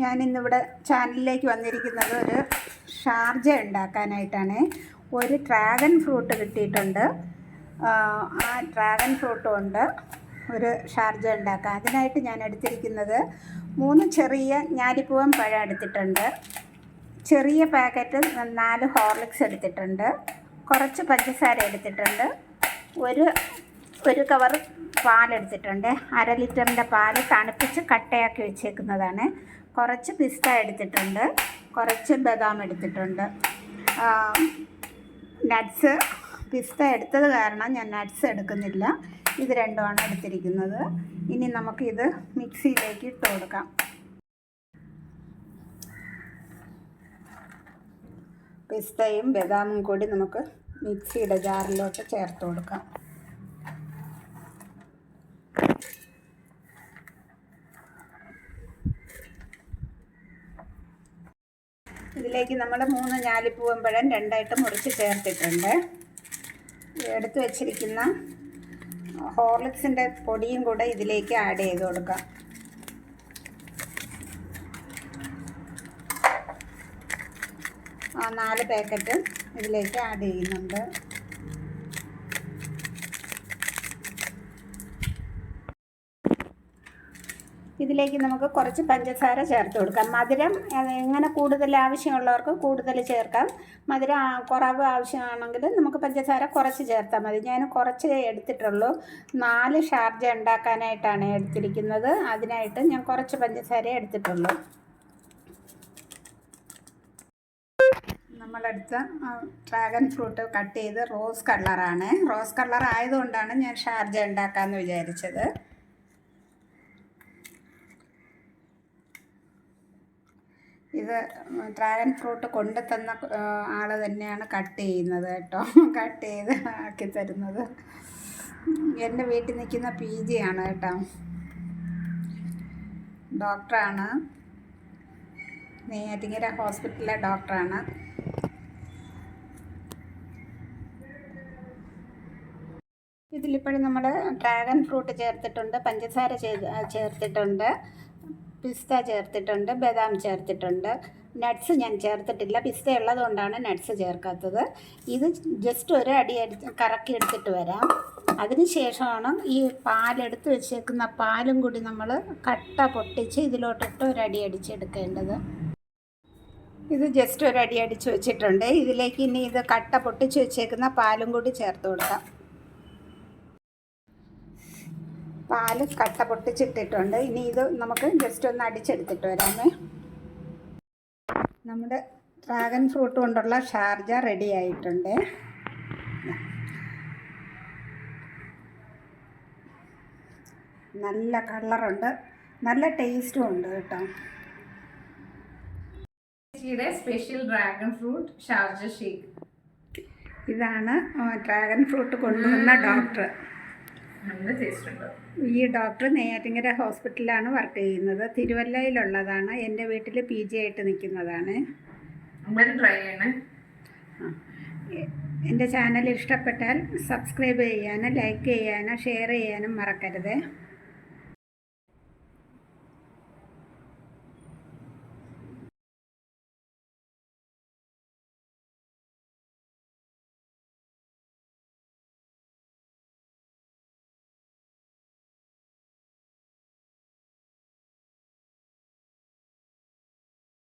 ഞാനിന്നിവിടെ ചാനലിലേക്ക് വന്നിരിക്കുന്നത് ഒരു ഷാർജ ഉണ്ടാക്കാനായിട്ടാണ്. ഒരു ഡ്രാഗൺ ഫ്രൂട്ട് കിട്ടിയിട്ടുണ്ട്. ആ ഡ്രാഗൺ ഫ്രൂട്ടും ഉണ്ട്. ഒരു ഷാർജ ഉണ്ടാക്കാം. അതിനായിട്ട് ഞാൻ എടുത്തിരിക്കുന്നത് മൂന്ന് ചെറിയ ഞാലിപ്പൂവൻ പഴം എടുത്തിട്ടുണ്ട്. ചെറിയ പാക്കറ്റ് നാല് ഹോർലിക്സ് എടുത്തിട്ടുണ്ട്. കുറച്ച് പഞ്ചസാര എടുത്തിട്ടുണ്ട്. ഒരു ഒരു കവർ പാലെടുത്തിട്ടുണ്ട്. അര ലിറ്ററിന്റെ പാൽ തണുപ്പിച്ച് കട്ടയാക്കി വെച്ചേക്കുന്നതാണ്. കുറച്ച് പിസ്ത എടുത്തിട്ടുണ്ട്. കുറച്ച് ബദാം എടുത്തിട്ടുണ്ട്. നട്ട്സ് പിസ്ത എടുത്തത് കാരണം ഞാൻ നട്ട്സ് എടുക്കുന്നില്ല. ഇത് രണ്ടുമാണ് എടുത്തിരിക്കുന്നത്. ഇനി നമുക്കിത് മിക്സിയിലേക്ക് ഇട്ട് കൊടുക്കാം. പിസ്തയും ബദാമും കൂടി നമുക്ക് മിക്സിയുടെ ജാറിലോട്ട് ചേർത്ത് കൊടുക്കാം. ഇതിലേക്ക് നമ്മൾ മൂന്ന് ഞാലിപ്പൂവമ്പഴം രണ്ടായിട്ട് മുറിച്ച് ചേർത്തിട്ടുണ്ട്. എടുത്തു വച്ചിരിക്കുന്ന ഹോർലിക്സിന്റെ പൊടിയും കൂടെ ഇതിലേക്ക് ആഡ് ചെയ്ത് കൊടുക്കാം. നാല് പാക്കറ്റ് ഇതിലേക്ക് ആഡ് ചെയ്യുന്നുണ്ട്. ഇതിലേക്ക് നമുക്ക് കുറച്ച് പഞ്ചസാര ചേർത്ത് കൊടുക്കാം. മധുരം എങ്ങനെ കൂടുതൽ ആവശ്യമുള്ളവർക്ക് കൂടുതൽ ചേർക്കാം. മധുരം കുറവ് ആവശ്യമാണെങ്കിൽ നമുക്ക് പഞ്ചസാര കുറച്ച് ചേർത്താൽ മതി. ഞാൻ കുറച്ച് എടുത്തിട്ടുള്ളൂ. നാല് ഷാർജ ഉണ്ടാക്കാനായിട്ടാണ് എടുത്തിരിക്കുന്നത്. അതിനായിട്ട് ഞാൻ കുറച്ച് പഞ്ചസാര എടുത്തിട്ടുള്ളൂ. നമ്മളെടുത്ത ഡ്രാഗൺ ഫ്രൂട്ട് കട്ട് ചെയ്ത് റോസ് കളറാണ്. റോസ് കളർ ആയതുകൊണ്ടാണ് ഞാൻ ഷാർജ ഉണ്ടാക്കാമെന്ന് വിചാരിച്ചത്. ഇത് ഡ്രാഗൺ ഫ്രൂട്ട് കൊണ്ടു തന്ന ആൾ തന്നെയാണ് കട്ട് ചെയ്യുന്നത് കേട്ടോ. കട്ട് ചെയ്ത് ആക്കി തരുന്നത്. എന്റെ വീട്ടിൽ നിൽക്കുന്ന പി ജി ആണ് കേട്ടോ. ഡോക്ടറാണ് നെയ്യാറ്റിങ്ങര ഹോസ്പിറ്റലിലെ ഡോക്ടറാണ് ഇതിലിപ്പോഴും നമ്മൾ ഡ്രാഗൺ ഫ്രൂട്ട് ചേർത്തിട്ടുണ്ട് പഞ്ചസാര ചേർത്തിട്ടുണ്ട്. പിസ്ത ചേർത്തിട്ടുണ്ട് ബദാം ചേർത്തിട്ടുണ്ട്. നട്ട്സ് ഞാൻ ചേർത്തിട്ടില്ല. പിസ്ത ഉള്ളതുകൊണ്ടാണ് നട്ട്സ് ചേർക്കാത്തത്. ഇത് ജസ്റ്റ് ഒരു അടി കറക്കി എടുത്തിട്ട് വരാം. അതിന് ശേഷമാണ് ഈ പാലെടുത്ത് വെച്ചേക്കുന്ന പാലും കൂടി നമ്മൾ കട്ട പൊട്ടിച്ച് ഇതിലോട്ടിട്ട് ഒരു അടി അടിച്ചെടുക്കേണ്ടത്. ഇത് ജസ്റ്റ് ഒരു അടി അടിച്ച് വെച്ചിട്ടുണ്ട്. ഇതിലേക്ക് ഇനി ഇത് കട്ട പൊട്ടിച്ച് വെച്ചേക്കുന്ന പാലും കൂടി ചേർത്ത് കൊടുക്കാം. പാൽ കട്ട പൊട്ടിച്ചിട്ടിട്ടുണ്ട്. ഇനി ഇത് നമുക്ക് ജസ്റ്റ് ഒന്ന് അടിച്ചെടുത്തിട്ട് വരാമേ. നമ്മുടെ ഡ്രാഗൺ ഫ്രൂട്ട് കൊണ്ടുള്ള ഷാർജ റെഡി ആയിട്ടുണ്ട്. നല്ല കളറുണ്ട് നല്ല ടേസ്റ്റും ഉണ്ട് കേട്ടോ. ചേച്ചിയുടെ special dragon fruit Sharjah shake ഇതാണ് ഡ്രാഗൺ ഫ്രൂട്ട് കൊണ്ടുവന്ന ഡോക്ടർ ഈ ഡോക്ടർ നെയ്യാറ്റിങ്കര ഹോസ്പിറ്റലിലാണ് വർക്ക് ചെയ്യുന്നത്. തിരുവല്ലയിലുള്ളതാണ്. എന്റെ വീട്ടിൽ പി ജി ആയിട്ട് നിൽക്കുന്നതാണ്. ട്രൈ ചെയ്യണേ. എന്റെ ചാനൽ ഇഷ്ടപ്പെട്ടാൽ സബ്സ്ക്രൈബ് ചെയ്യാനും ലൈക്ക് ചെയ്യാനും ഷെയർ ചെയ്യാനും മറക്കരുത്.